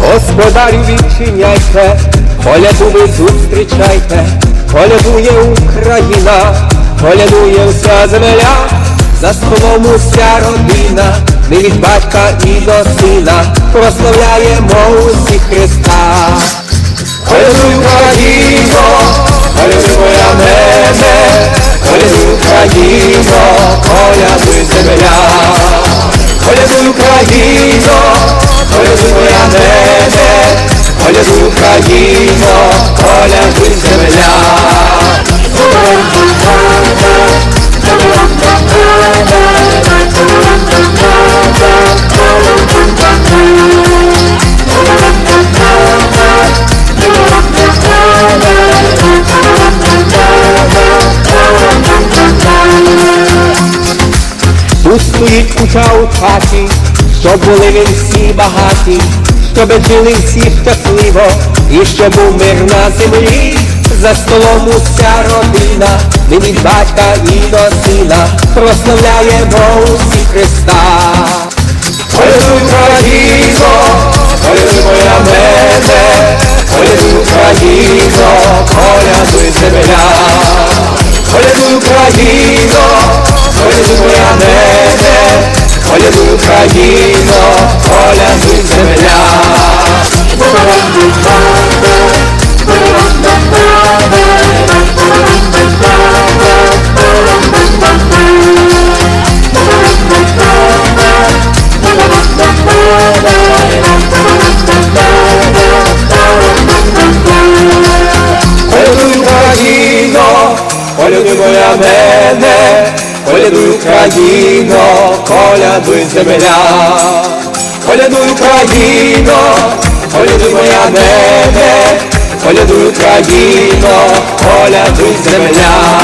Господарю відчиняйте, коляду ви зустрічайте, колядує Україна, колядує вся земля, за столом уся родина, ми від батька і до сина, прославляємо усі Христа. Колядуй Україно, моя мене, колядуй Україно, колядуй земля. Колядуй Україно, моя мене, колядуй Україно, колядуй Куча у хаті, щоб були ви всі багаті, щоб жили всі щасливо, і щоб був мир на землі, за столом уся родина, ми батька і до сина, прославляємо усі Христа. Колядуй Україно, колядуй моя мене, колядуй Україно, колядуй земля. Колядуй Україно, колядуй Україно, колядуй колядуй Україно, колядуй земля. Колядуй Україно, колядуй моя небе, колядуй Україно, колядуй земля.